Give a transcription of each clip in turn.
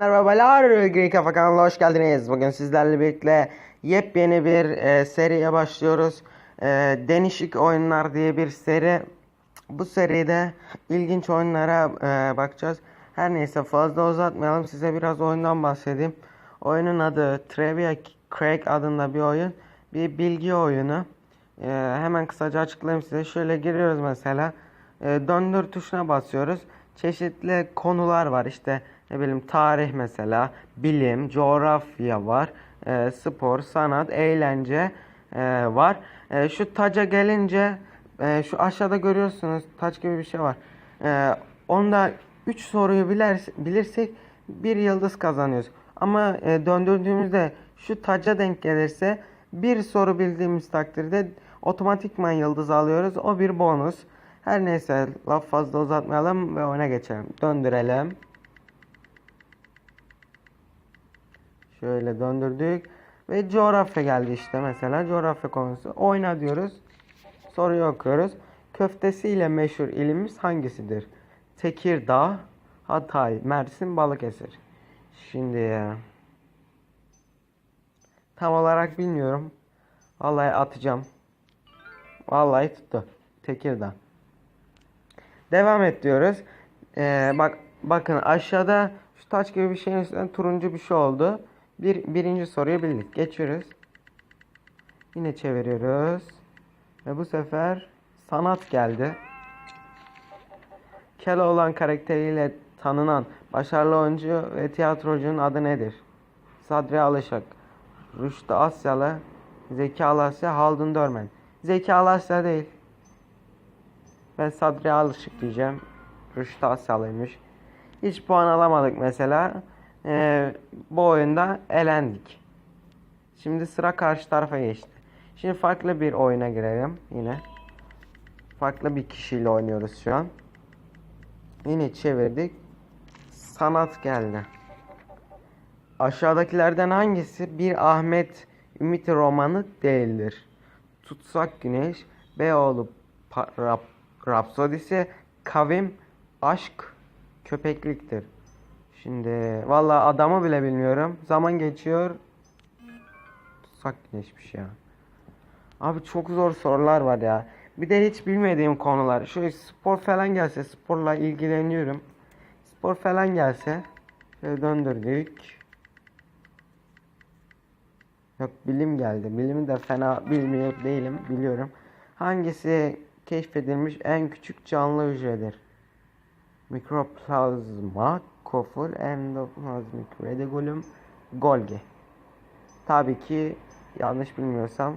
Merhabalar Green Kafa kanalına hoş geldiniz. Bugün sizlerle birlikte yepyeni bir e, seriye başlıyoruz. E, Denişik Oyunlar diye bir seri. Bu seride ilginç oyunlara e, bakacağız. Her neyse fazla uzatmayalım. Size biraz oyundan bahsedeyim. Oyunun adı Trivia Craig adında bir oyun. Bir bilgi oyunu. E, hemen kısaca açıklayayım size. Şöyle giriyoruz mesela. E, döndür tuşuna basıyoruz. Çeşitli konular var. İşte ne bileyim tarih mesela, bilim, coğrafya var, e, spor, sanat, eğlence e, var. E, şu taca gelince e, şu aşağıda görüyorsunuz taç gibi bir şey var. E, onda 3 soruyu biler, bilirsek bir yıldız kazanıyoruz. Ama e, döndürdüğümüzde şu taca denk gelirse bir soru bildiğimiz takdirde otomatikman yıldız alıyoruz. O bir bonus. Her neyse laf fazla uzatmayalım ve oyuna geçelim. Döndürelim. Şöyle döndürdük. Ve coğrafya geldi işte mesela. Coğrafya konusu. Oyna diyoruz. Soruyu okuyoruz. Köftesiyle meşhur ilimiz hangisidir? Tekirdağ, Hatay, Mersin, Balıkesir. Şimdi ya. Tam olarak bilmiyorum. Vallahi atacağım. Vallahi tuttu. Tekirdağ. Devam et diyoruz. Ee, bak bakın aşağıda şu taç gibi bir şeyin üstünden turuncu bir şey oldu. Bir birinci soruyu bildik. Geçiyoruz. Yine çeviriyoruz. Ve bu sefer sanat geldi. Keloğlan karakteriyle tanınan başarılı oyuncu ve tiyatrocunun adı nedir? Sadri Alışık, Rüştü Asyalı, Zeki Alasya, Haldun Dörmen. Zeki Alasya değil. Ben Sadri Alışık diyeceğim. Rüştü Asyalıymış. Hiç puan alamadık mesela. Ee, bu oyunda elendik. Şimdi sıra karşı tarafa geçti. Şimdi farklı bir oyuna girelim yine. Farklı bir kişiyle oynuyoruz şu an. Yine çevirdik. Sanat geldi. Aşağıdakilerden hangisi bir Ahmet Ümit romanı değildir? Tutsak Güneş, Beyoğlu Rap- Rapsodisi, Kavim, Aşk, Köpekliktir. Şimdi vallahi adamı bile bilmiyorum. Zaman geçiyor. Tutsak Güneşmiş ya. Abi çok zor sorular var ya. Bir de hiç bilmediğim konular. Şöyle spor falan gelse sporla ilgileniyorum. Spor falan gelse şöyle döndürdük. Yok bilim geldi. Bilimi de fena bilmiyor değilim. Biliyorum. Hangisi keşfedilmiş en küçük canlı hücredir? Mikroplazma, koful, endoplazmik reticulum, Golgi. Tabii ki yanlış bilmiyorsam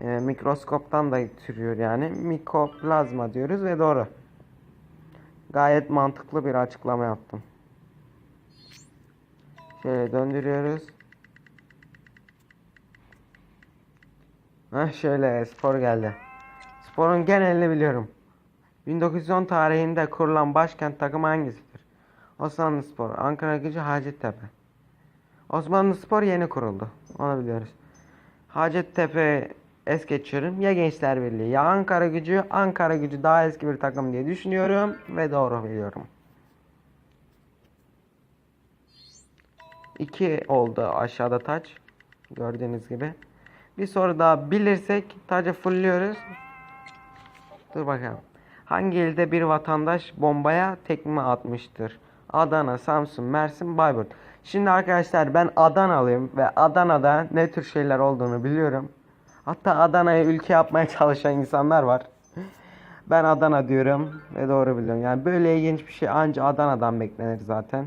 e, mikroskoptan da türüyor yani. Mikoplazma diyoruz ve doğru. Gayet mantıklı bir açıklama yaptım. Şöyle döndürüyoruz. Heh şöyle spor geldi. Sporun genelini biliyorum. 1910 tarihinde kurulan başkent takımı hangisidir? Osmanlı Spor, Ankara Gücü, Hacettepe. Osmanlı Spor yeni kuruldu. Onu biliyoruz. Hacettepe es geçiyorum. Ya Gençler Birliği ya Ankara Gücü. Ankara Gücü daha eski bir takım diye düşünüyorum ve doğru biliyorum. 2 oldu aşağıda taç. Gördüğünüz gibi. Bir soru daha bilirsek tacı fulluyoruz. Dur bakalım. Hangi ilde bir vatandaş bombaya tekme atmıştır? Adana, Samsun, Mersin, Bayburt. Şimdi arkadaşlar ben Adanalıyım ve Adana'da ne tür şeyler olduğunu biliyorum. Hatta Adana'yı ülke yapmaya çalışan insanlar var. Ben Adana diyorum ve doğru biliyorum. Yani böyle ilginç bir şey anca Adana'dan beklenir zaten.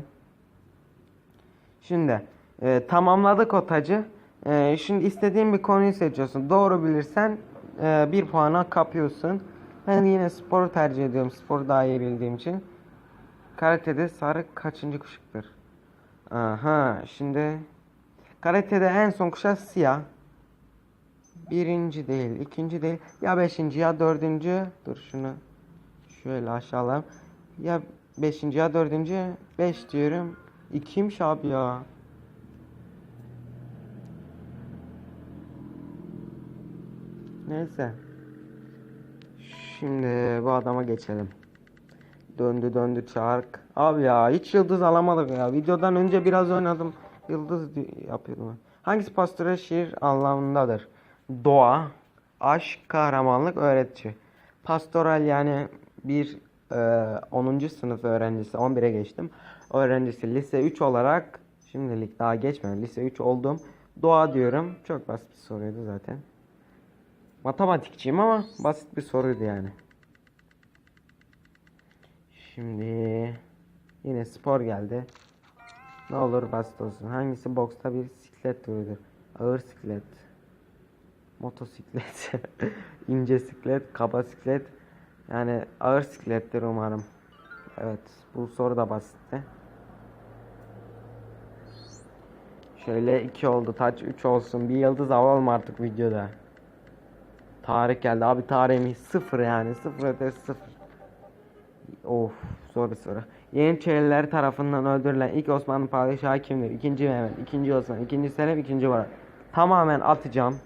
Şimdi e, tamamladık o tacı. E, şimdi istediğin bir konuyu seçiyorsun. Doğru bilirsen e, bir puana kapıyorsun. Ben yine sporu tercih ediyorum. Sporu daha iyi bildiğim için. Karatede sarı kaçıncı kuşaktır? Aha şimdi karatede en son kuşak siyah. Birinci değil, ikinci değil. Ya beşinci ya dördüncü. Dur şunu şöyle aşağılayalım. Ya beşinci ya dördüncü. Beş diyorum. İkiymiş abi ya. Neyse. Şimdi bu adama geçelim. Döndü döndü çark. Abi ya hiç yıldız alamadık ya. Videodan önce biraz oynadım. Yıldız yapıyordum. Hangisi pastöre şiir anlamındadır? Doğa, aşk, kahramanlık, öğretici. Pastoral yani bir e, 10. sınıf öğrencisi 11'e geçtim. Öğrencisi lise 3 olarak şimdilik daha geçmedim. Lise 3 oldum. Doğa diyorum. Çok basit bir soruydu zaten. Matematikçiyim ama basit bir soruydu yani. Şimdi yine spor geldi. Ne olur basit olsun. Hangisi boksta bir siklet türüdür? Ağır siklet, motosiklet, ince siklet, kaba siklet. Yani ağır siklettir umarım. Evet, bu soru da basitti. Şöyle 2 oldu. Taç 3 olsun. Bir yıldız alalım artık videoda. Tarih geldi. Abi tarihimiz sıfır yani. Sıfır ötesi sıfır. Of zor bir soru. Yeniçeriler tarafından öldürülen ilk Osmanlı padişahı kimdir? İkinci Mehmet, ikinci Osman, ikinci Selim, ikinci Murat. Tamamen atacağım.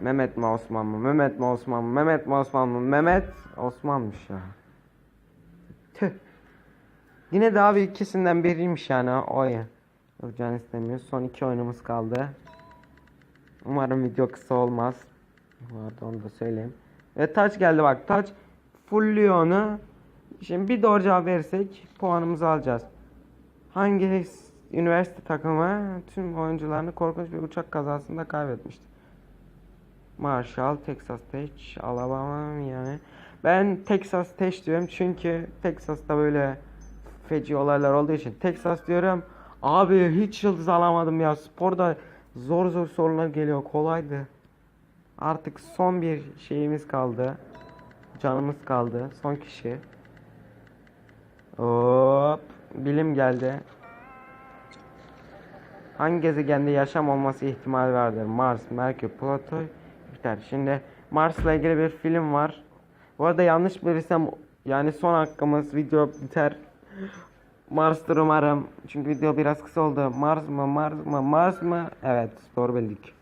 Mehmet mi Osman mı? Mehmet mi Osman mı? Mehmet mi Osman mı? Mehmet Osman'mış ya. Tüh. Yine de abi ikisinden biriymiş yani o ya. Yok can istemiyor. Son iki oyunumuz kaldı. Umarım video kısa olmaz. Arada onu da söyleyeyim. Ve taç geldi bak taç fullüyor onu. Şimdi bir doğru cevap verirsek puanımızı alacağız. Hangi üniversite takımı tüm oyuncularını korkunç bir uçak kazasında kaybetmişti? Marshall, Texas Tech, Alabama yani. Ben Texas Tech diyorum çünkü Texas'ta böyle feci olaylar olduğu için Texas diyorum. Abi hiç yıldız alamadım ya. Sporda zor zor sorular geliyor. Kolaydı. Artık son bir şeyimiz kaldı. Canımız kaldı. Son kişi. Hop. Bilim geldi. Hangi gezegende yaşam olması ihtimali vardır? Mars, Merkür, Plüto, Jüpiter. Şimdi Mars'la ilgili bir film var. Bu arada yanlış bilirsem yani son hakkımız video biter. Mars'tır umarım. Çünkü video biraz kısa oldu. Mars mı, Mars mı, Mars mı? Evet, doğru bildik.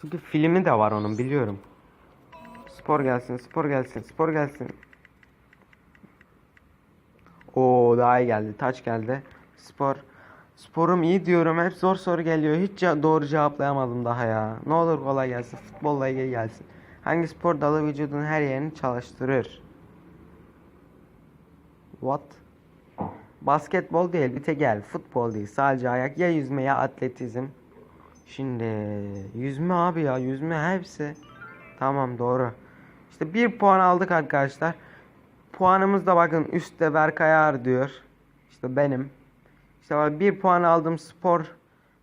Çünkü filmi de var onun biliyorum. Spor gelsin, spor gelsin, spor gelsin. Oo daha iyi geldi. Taç geldi. Spor. Sporum iyi diyorum. Hep zor soru geliyor. Hiç doğru cevaplayamadım daha ya. Ne olur kolay gelsin. Futbolla ilgili gelsin. Hangi spor dalı vücudun her yerini çalıştırır? What? Basketbol değil, bir tek gel. Futbol değil, sadece ayak. Ya yüzme ya atletizm. Şimdi yüzme abi ya, yüzme hepsi. Tamam doğru. İşte bir puan aldık arkadaşlar. Puanımız da bakın üstte Berkay Ağar diyor. İşte benim. İşte bak bir puan aldım spor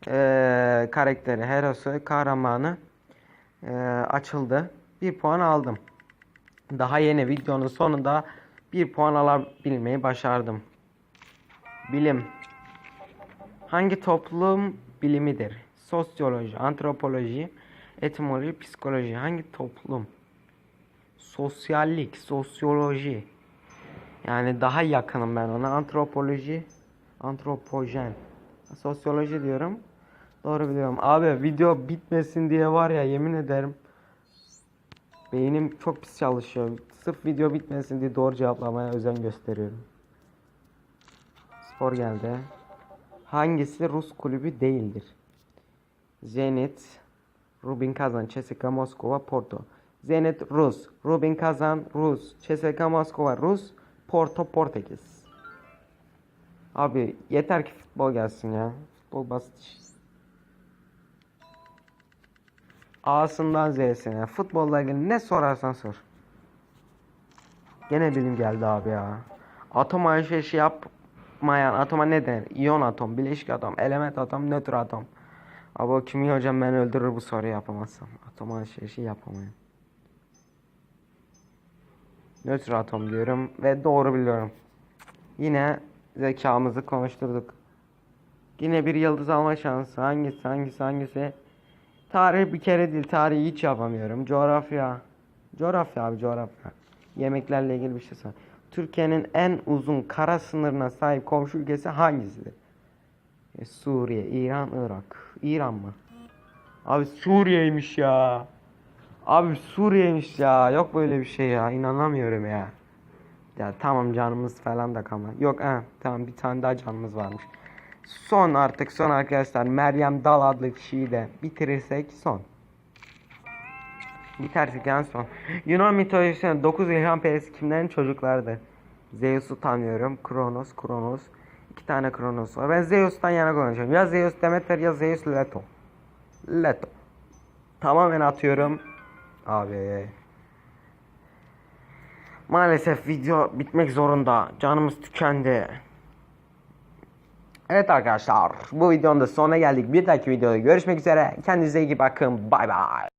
eee, karakteri, herosu, kahramanı eee, açıldı. Bir puan aldım. Daha yeni videonun sonunda bir puan alabilmeyi başardım. Bilim. Hangi toplum bilimidir? Sosyoloji, antropoloji, etimoloji, psikoloji. Hangi toplum? Sosyallik, sosyoloji. Yani daha yakınım ben ona. Antropoloji, antropojen. Sosyoloji diyorum. Doğru biliyorum. Abi video bitmesin diye var ya yemin ederim. Beynim çok pis çalışıyor. Sırf video bitmesin diye doğru cevaplamaya özen gösteriyorum. Spor geldi. Hangisi Rus kulübü değildir? Zenit, Rubin Kazan, CSKA Moskova, Porto. Zenit Rus, Rubin Kazan Rus, CSKA Moskova Rus, Porto Portekiz. Abi yeter ki futbol gelsin ya. Futbol basit iş. A'sından Z'sine. Futbolla ilgili ne sorarsan sor. Gene bilim geldi abi ya. Atom alışverişi yapmayan atoma ne denir? İyon atom, bileşik atom, element atom, nötr atom. Abi o kimya hocam beni öldürür bu soruyu yapamazsam. Atom alışverişi yapamayın. Nötr atom diyorum ve doğru biliyorum. Yine zekamızı konuşturduk. Yine bir yıldız alma şansı. Hangisi hangisi hangisi? Tarih bir kere değil. Tarihi hiç yapamıyorum. Coğrafya. Coğrafya abi coğrafya. Yemeklerle ilgili bir şey sor. Türkiye'nin en uzun kara sınırına sahip komşu ülkesi hangisidir? E, Suriye, İran, Irak. İran mı? Abi Suriye'ymiş ya. Abi Suriye'ymiş ya. Yok böyle bir şey ya. İnanamıyorum ya. Ya tamam canımız falan da kalmadı. Yok ha tamam bir tane daha canımız varmış. Son artık son arkadaşlar. Meryem Dal adlı kişiyi de bitirirsek son. Bitersek yani son. Yunan mitolojisinde 9 ilham perisi kimlerin çocuklardı? Zeus'u tanıyorum. Kronos, Kronos. İki tane Kronos var. Ben Zeus'tan yana konuşuyorum. Ya Zeus Demeter ya Zeus Leto. Leto. Tamamen atıyorum. Abi. Maalesef video bitmek zorunda. Canımız tükendi. Evet arkadaşlar bu videonun da sonuna geldik. Bir dahaki videoda görüşmek üzere. Kendinize iyi bakın. Bay bay.